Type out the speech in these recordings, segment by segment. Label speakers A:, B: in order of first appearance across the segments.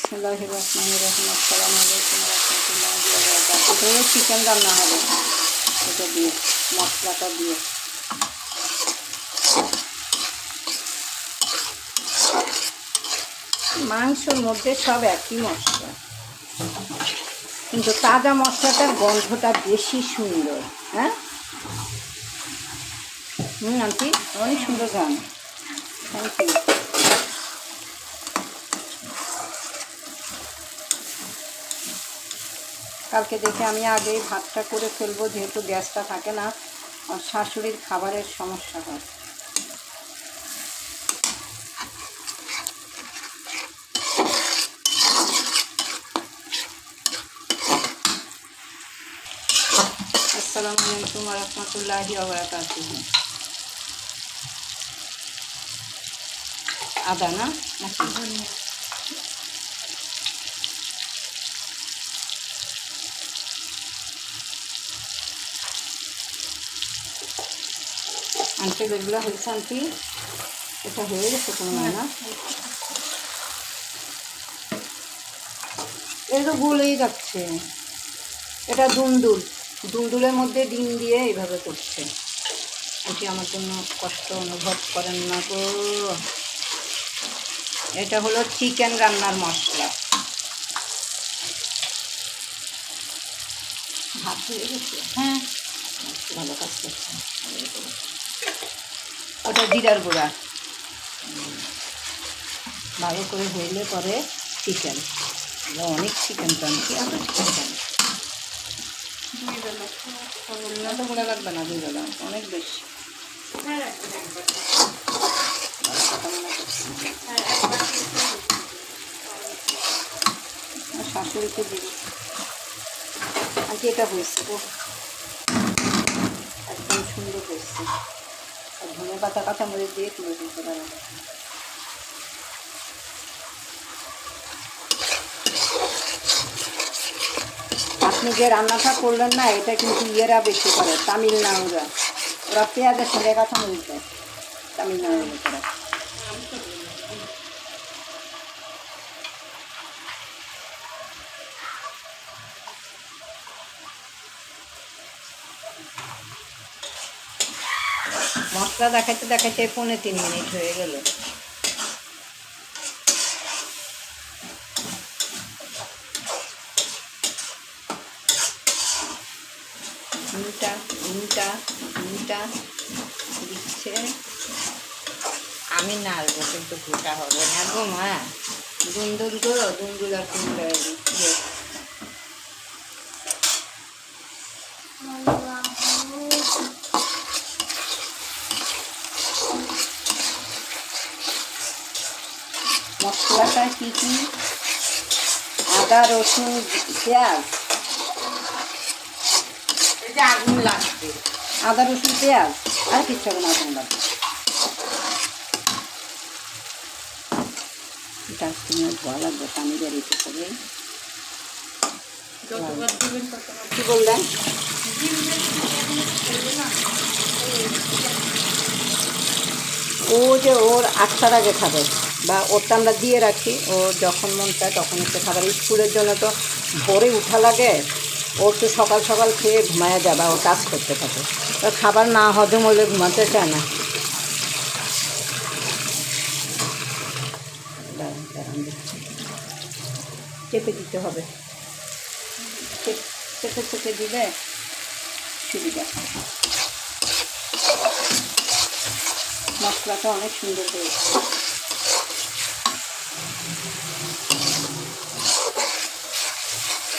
A: বিসমুল্লাহ রহমান রহিম। আসসালামু আলাইকুম রহমতুল্লাহ এটা হলো চিকেন রান্না হবে এটা দিয়ে মশলাটা দিয়ে। মাংসর মধ্যে সব একই মশলা। কিন্তু তাজা মশলাটার গন্ধটা বেশি সুন্দর হ্যাঁ? হুম, আন্টি, অনেক সুন্দর গান থ্যাংক ইউ কালকে দেখে আমি আগেই ভাতটা করে ফেলব, যেহেতু গ্যাসটা থাকে না, আর শাশুড়ির খাবারের সমস্যা হয়। আসসালামু আলাইকুম রহমতুল্লাহি আদা না? নাকি? আন্টি যেগুলো হয়েছে আন্টি এটা হয়ে গেছে কোনো না এটা তো গলেই যাচ্ছে। এটা দুন্দুল দুন্দুলের মধ্যে ডিম দিয়ে এইভাবে করছে। এটি আমার জন্য কষ্ট অনুভব করেন না তো এটা হলো চিকেন রান্নার মশলা। ভাত হয়ে গেছে? হ্যাঁ। ভালো কাজ করছে ওটা জিরার গুঁড়া। ভালো করে হইলে পরে চিকেন অনেক চিকেন তো আমি এত চিকেন না তো গুঁড়া লাগবে না দুই অনেক বেশি। শাশুড়িকে দিবি। আজকে এটা হয়েছে। একদম সুন্দর হয়েছে। আর ধনে পাতা কাঁচা মরিচ দিয়ে তুলে দিতে পারেন আপনি যে রান্নাটা করলেন না, এটা কিন্তু ইয়েরা বেশি করে, তামিলনাড়ুরা। ওরা পেঁয়াজের সঙ্গে কাঁচা মরিচ দেয়, তামিলনাড়ুর মশলা দেখাইতে দেখাইতে পৌনে তিন মিনিট হয়ে গেল। দিচ্ছে। আমি নাড়বো কিন্তু গোটা হবে না গো মা। দুন্দুল গো দুন্দুল আর কুমড়া দিচ্ছে মশলাটা কী কী? আদা রসুন পেঁয়াজ। আদা রসুন পেঁয়াজ। আর কিচ্ছু হবে না আগুন লাগবে। এটা আজকে মনে ধোয়া লাগবে পানি সবে
B: যতবার দিবেন
A: কী বললেন ও যে ওর আটটার আগে খাবে। বা ওরটা আমরা দিয়ে রাখি। ও যখন মন চায় তখন একটু খাবার। স্কুলের জন্য তো ভোরে উঠা লাগে ওর তো সকাল সকাল খেয়ে ঘুমায়া যাবে ও কাজ করতে থাকে। তো খাবার না হজম হলে ঘুমাতে চায় না। চেপে দিতে হবে। চেপে চেপে দিলে সুবিধা। মশলাটা অনেক সুন্দর হয়েছে।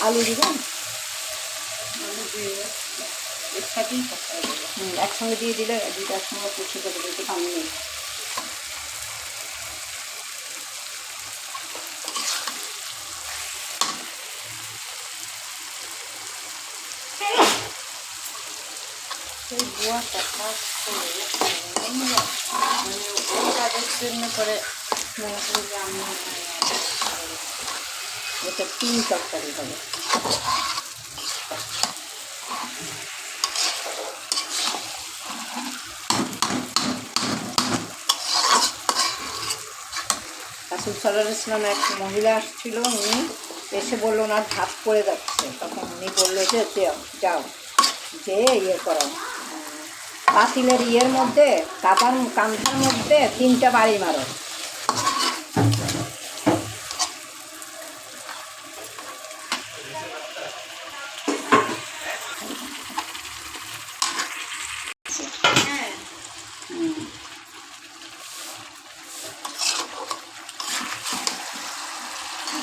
A: আলু দিবেন
B: আলু দিয়ে এর সাথেই
A: হুম, একসঙ্গে দিয়ে দিলে দুটো একসঙ্গে কুচি করে দিতে পানি নেই।
B: সেই বুয়াটা কাজ করে মানে ওই কাজের জন্য করে মনে করি যে আমি
A: এটা তিন তরকারি হবে। কাসুর সালার ইসলাম এক মহিলা আসছিল, উনি এসে বলল, ওনার ভাত পড়ে যাচ্ছে। তখন উনি বলল, যে যাও, যে ইয়ে করো। পাতিলের ইয়ের মধ্যে কাদার কান্ধার মধ্যে তিনটা বাড়ি মারো
B: হ্যাঁ
A: হুম।